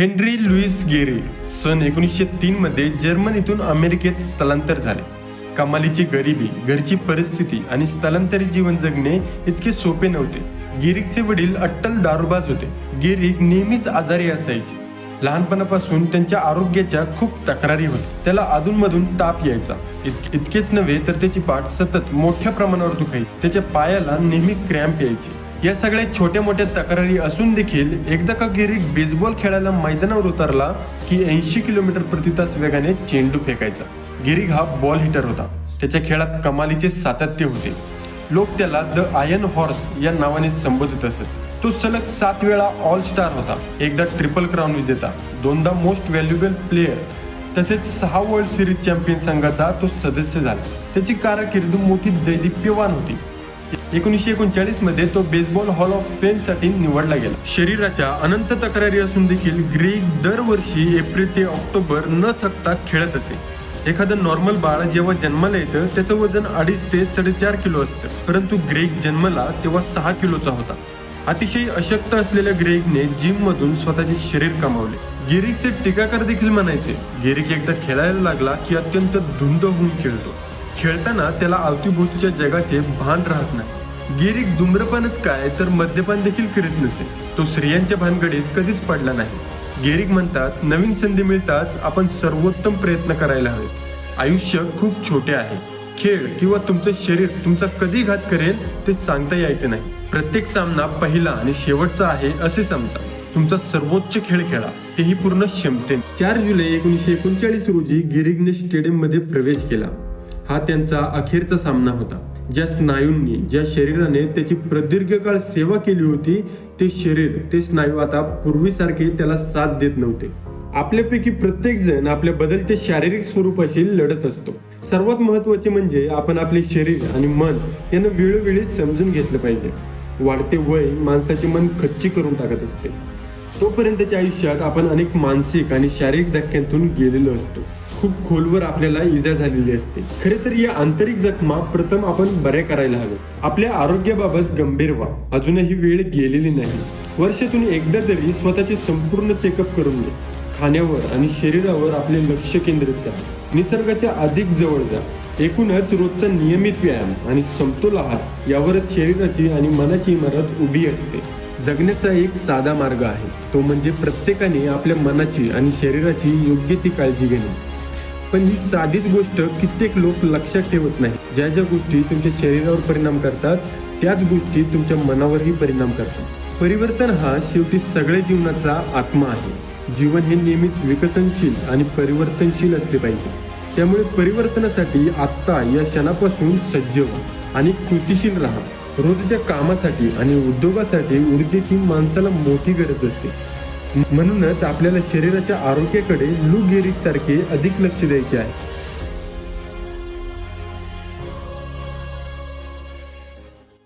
Henry Lewis गेरी सन एकोणीसशे तीनमध्ये जर्मनीतून अमेरिकेत स्थलांतर झाले. कमालीची गरिबी घरची परिस्थिती आणि स्थलांतरित जीवन जगणे इतके सोपे नव्हते. गिरिकचे वडील अट्टल दारुबाज होते. गिरिक नेहमीच आजारी असायचे. लहानपणापासून त्यांच्या आरोग्याच्या खूप तक्रारी होत्या. त्याला अधूनमधून ताप यायचा. इत- इतकेच नव्हे तर त्याची पाठ सतत मोठ्या प्रमाणावर दुखायची. त्याच्या पायाला नेहमी क्रॅम्प यायचे. या सगळ्या छोट्या मोठ्या तक्रारी असून देखील एकदा का गिरीक बेसबॉल खेळायला मैदानावर उतरला की ऐंशी किलोमीटर प्रति तास वेगाने चेंडू फेकायचा. गिरीक हा बॉल हिटर होता. त्याच्या खेळात कमालीचे सातत्य होते. लोक त्याला द आयन हॉर्स या नावाने संबोधित असत तो सलग सात वेळा ऑल स्टार होता. एकदा ट्रिपल क्राऊन विजेता. दोनदा मोस्ट व्हॅल्युएबल प्लेयर तसेच सहा वर्ल्ड सिरीज चॅम्पियन संघाचा तो सदस्य झाला. त्याची कारकिर्द मोठी दैदिप्यवान होती. एकोणीसशे एकोणचाळीसमध्ये तो बेसबॉल हॉल ऑफ फेमसाठी निवडला गेला. शरीराच्या अनंत तक्रारी असून देखील ग्रीक दरवर्षी एप्रिल ते ऑक्टोबर न थकता खेळत असे. एखादं नॉर्मल बाळ जेव्हा जन्माला येतं त्याचं वजन अडीच ते साडेचार किलो असतं. परंतु ग्रेक जन्मला तेव्हा सहा किलोचा होता. अतिशय अशक्त असलेल्या ग्रेगने जिम मधून स्वतःचे शरीर कमावले. गिरिकचे टीकाकार देखील म्हणायचे गिरिक एकदा खेळायला लागला की अत्यंत धुंद होऊन खेळतो. खेळताना त्याला अवतीभोवतीच्या जगाचे भान राहत नाही. गिरीक धूम्रपानच काय तर मद्यपान देखील करीत नसे. तो स्त्रियांच्या भानगडीत कधीच पडला नाही. गिरिक म्हणतात नवीन संधी मिळताच आपण सर्वोत्तम प्रयत्न करायला हवे. आयुष्य खूप छोटे आहे. खेळ किंवा तुमचं शरीर तुमचा कधी घात करेल ते सांगता यायचं नाही. प्रत्येक सामना पहिला आणि शेवटचा आहे असे समजा. तुमचा सर्वोच्च खेळ खेळा तेही पूर्ण क्षमतेने. चार जुलै एकोणीसशे एकोणचाळीस रोजी गिरिगने स्टेडियममध्ये प्रवेश केला. हा त्यांचा अखेरचा सामना होता. ज्या स्नायूंनी ज्या शरीराने त्याची प्रदीर्घ काळ सेवा केली होती ते शरीर ते स्नायू आता पूर्वीसारखे त्याला साथ देत नव्हते. आपल्यापैकी प्रत्येक जण आपल्या बदलते शारीरिक स्वरूपाशी लढत असतो. सर्वात महत्त्वाचे म्हणजे आपण आपले शरीर आणि मन यांना वेळोवेळी समजून घेतलं पाहिजे. वाढते वय माणसाचे मन खच्ची करून टाकत असते. तोपर्यंतच्या आयुष्यात आपण अनेक मानसिक आणि शारीरिक धक्क्यांतून गेलेलो असतो. खूप खोलवर आपल्याला इजा झालेली असते. खरे तर या आंतरिक जखमा प्रथम आपण बऱ्या करायला हवे आपल्या आरोग्याबाबत गंभीर व्हा. अजूनही वेळ गेलेली नाही. वर्षातून एकदा तरी स्वतःचे संपूर्ण चेकअप करून घे खाण्यावर आणि शरीरावर आपले लक्ष केंद्रित करा. निसर्गाच्या अधिक जवळ जा. एकूणच रोजचा नियमित व्यायाम आणि समतोल आहार यावरच शरीराची आणि मनाची इमारत उभी असते. जगण्याचा एक साधा मार्ग आहे. तो म्हणजे प्रत्येकाने आपल्या मनाची आणि शरीराची योग्य ती काळजी घेणे. पण ही साधीच गोष्ट कित्येक लोक लक्षात ठेवत नाही. ज्या ज्या गोष्टी तुमच्या शरीरावर परिणाम करतात त्याच गोष्टी तुमच्या मनावरही परिणाम करतात. परिवर्तन हा शेवटी सगळ्या जीवनाचा आत्मा आहे. जीवन हे नेहमीच विकसनशील आणि परिवर्तनशील असले पाहिजे. त्यामुळे परिवर्तनासाठी आत्ता या क्षणापासून सज्ज व्हा आणि कृतिशील राहा. रोजच्या कामासाठी आणि उद्योगासाठी ऊर्जेची माणसाला मोठी गरज असते. म्हणूनच आपल्याला शरीराच्या आरोग्याकडे लू गेरिक सारखे अधिक लक्ष द्यायचे आहे.